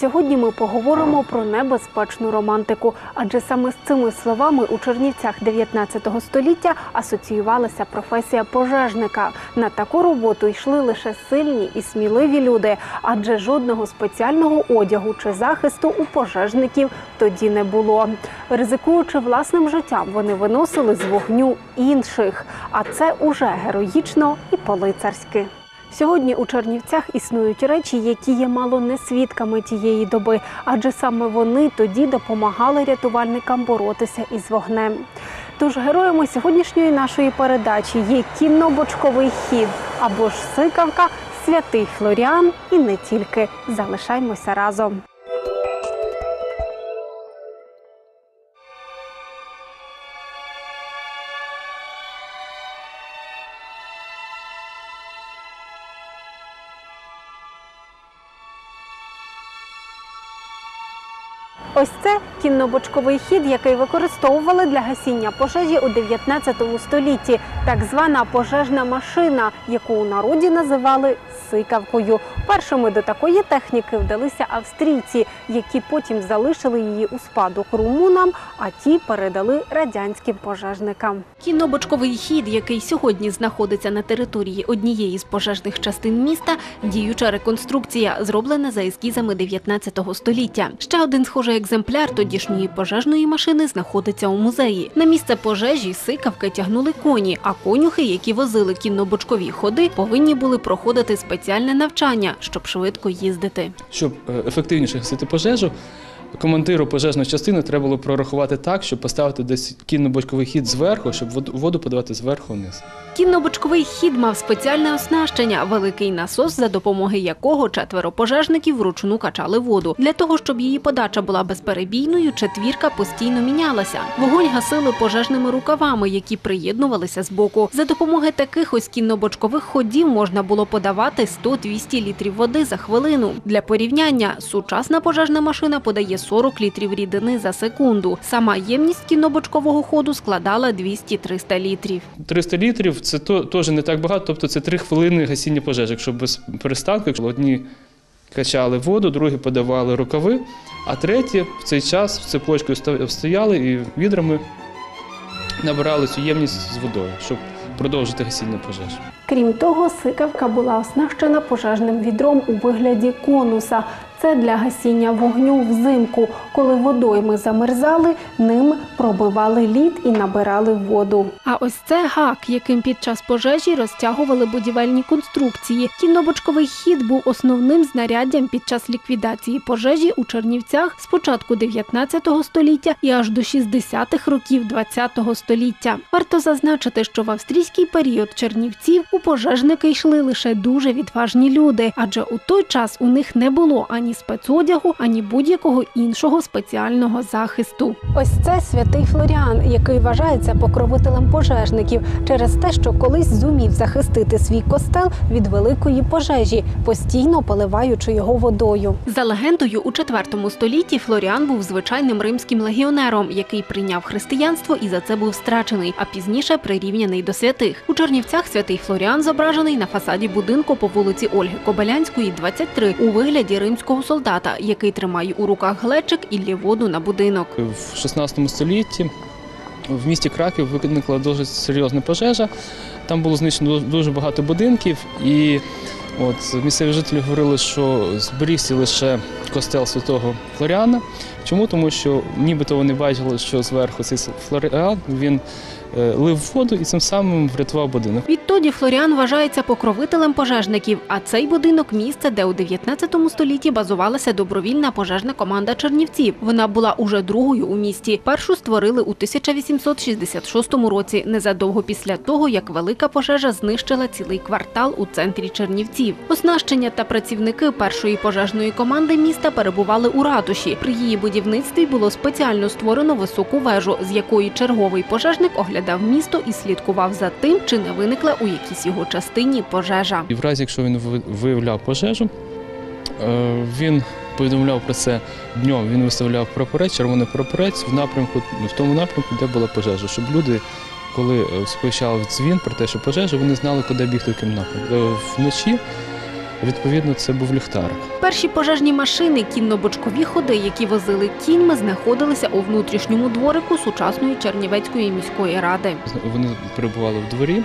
Сьогодні ми поговоримо про небезпечну романтику, адже саме з цими словами у Чернівцях 19 століття асоціювалася професія пожежника. На таку роботу йшли лише сильні і сміливі люди, адже жодного спеціального одягу чи захисту у пожежників тоді не було. Ризикуючи власним життям, вони виносили з вогню інших. А це уже героїчно і по-лицарськи. Сьогодні у Чернівцях існують речі, які є мало не свідками тієї доби, адже саме вони тоді допомагали рятувальникам боротися із вогнем. Тож героями сьогоднішньої нашої передачі є кінно-бочковий хід або ж сикавка, святий Флоріан і не тільки. Залишаймося разом. Ось це кіннобочковий хід, який використовували для гасіння пожежі у 19 столітті. Так звана пожежна машина, яку у народі називали сикавкою. Першими до такої техніки вдалися австрійці, які потім залишили її у спадок румунам, а ті передали радянським пожежникам. Кіннобочковий хід, який сьогодні знаходиться на території однієї з пожежних частин міста, діюча реконструкція, зроблена за ескізами 19 століття. Ще один схожий екземпляр тодішньої пожежної машини знаходиться у музеї. На місце пожежі сикавки тягнули коні, а конюхи, які возили кіннобочкові ходи, повинні були проходити спеціальне навчання, щоб швидко їздити. Щоб е, ефективніше гасити пожежу, командиру пожежної частини треба було прорахувати так, щоб поставити десь кінно-бочковий хід зверху, щоб воду- подавати зверху вниз. Кіннобочковий хід мав спеціальне оснащення, великий насос, за допомоги якого четверо пожежників вручну качали воду. Для того, щоб її подача була безперебійною, четвірка постійно мінялася. Вогонь гасили пожежними рукавами, які приєднувалися з боку. За допомоги таких ось кіннобочкових ходів можна було подавати 100-200 літрів води за хвилину. Для порівняння, сучасна пожежна машина подає 40 літрів рідини за секунду. Сама ємність кіннобочкового ходу складала 200-300 літрів. 300 літрів це то- теж не так багато, тобто це 3 хвилини гасіння пожежі, якщо без перестанку, якщо одні качали воду, другі подавали рукави, а треті в цей час цепочкою стояли і відрами набирали цю ємність з водою, щоб продовжити гасіння пожежі. Крім того, сикавка була оснащена пожежним відром у вигляді конуса. Це для гасіння вогню взимку. Коли водойми замерзали, ним пробивали лід і набирали воду. А ось це гак, яким під час пожежі розтягували будівельні конструкції. Кіннобочковий хід був основним знаряддям під час ліквідації пожежі у Чернівцях з початку 19 століття і аж до 60-х років 20 століття. Варто зазначити, що в австрійський період Чернівців у пожежники йшли лише дуже відважні люди, адже у той час у них не було ані спецодягу, ані будь-якого іншого спеціального захисту. Ось це святий Флоріан, який вважається покровителем пожежників через те, що колись зумів захистити свій костел від великої пожежі, постійно поливаючи його водою. За легендою, у IV столітті Флоріан був звичайним римським легіонером, який прийняв християнство і за це був страчений, а пізніше прирівняний до святих. У Чернівцях святий Флоріан зображений на фасаді будинку по вулиці Ольги Кобилянської, 23, у вигляді римського солдата, який тримає у руках глечик і лє воду на будинок. В 16 столітті в місті Краків виникла дуже серйозна пожежа. Там було знищено дуже багато будинків, і от місцеві жителі говорили, що зберігся лише костел святого Флоріана. Чому? Тому що нібито вони бачили, що зверху цей Флоріан він лив воду і цим самим врятував будинок. Відтоді Флоріан вважається покровителем пожежників, а цей будинок місце, де у 19 столітті базувалася добровільна пожежна команда Чернівців. Вона була уже другою у місті. Першу створили у 1866 році, незадовго після того, як велика пожежа знищила цілий квартал у центрі Чернівців. Оснащення та працівники першої пожежної команди міста перебували у ратуші. При її будівництві було спеціально створено високу вежу, з якої черговий пожежник оглядав місто і слідкував за тим, чи не виникла у якійсь його частині пожежа. І в разі, якщо він виявляв пожежу, е, він повідомляв про це днем. Він виставляв прапорець, червоний прапорець в напрямку, в тому напрямку, де була пожежа, щоб люди, коли е, сповіщали дзвін про те, що пожежа, вони знали, куди бігти в напрямку. Е, Вночі Відповідно, це був ліхтарик. Перші пожежні машини, кінно-бочкові ходи, які возили кіньми, знаходилися у внутрішньому дворику сучасної Чернівецької міської ради. Вони перебували в дворі.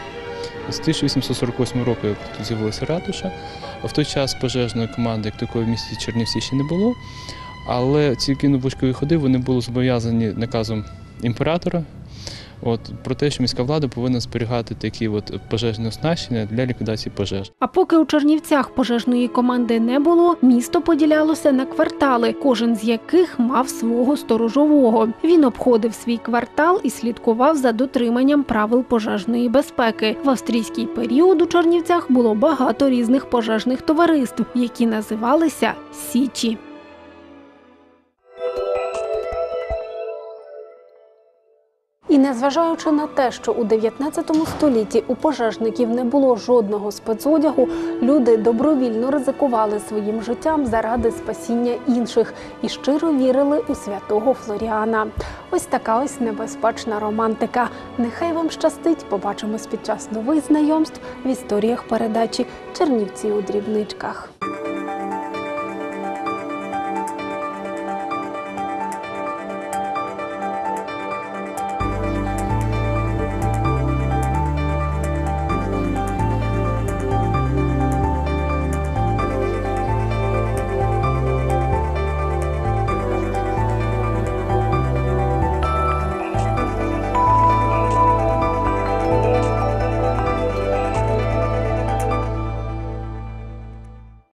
З 1848 року, як тут з'явилася ратуша, в той час пожежної команди, як такої в місті Чернівці ще не було. Але ці кінобочкові ходи вони були зобов'язані наказом імператора. От, про те, що міська влада повинна зберігати такі от пожежні оснащення для ліквідації пожеж. А поки у Чернівцях пожежної команди не було, місто поділялося на квартали, кожен з яких мав свого сторожового. Він обходив свій квартал і слідкував за дотриманням правил пожежної безпеки. В австрійський період у Чернівцях було багато різних пожежних товариств, які називалися Січі. І незважаючи на те, що у 19 столітті у пожежників не було жодного спецодягу, люди добровільно ризикували своїм життям заради спасіння інших і щиро вірили у святого Флоріана. Ось така ось небезпечна романтика. Нехай вам щастить. Побачимось під час нових знайомств в історіях передачі Чернівці у дрібничках.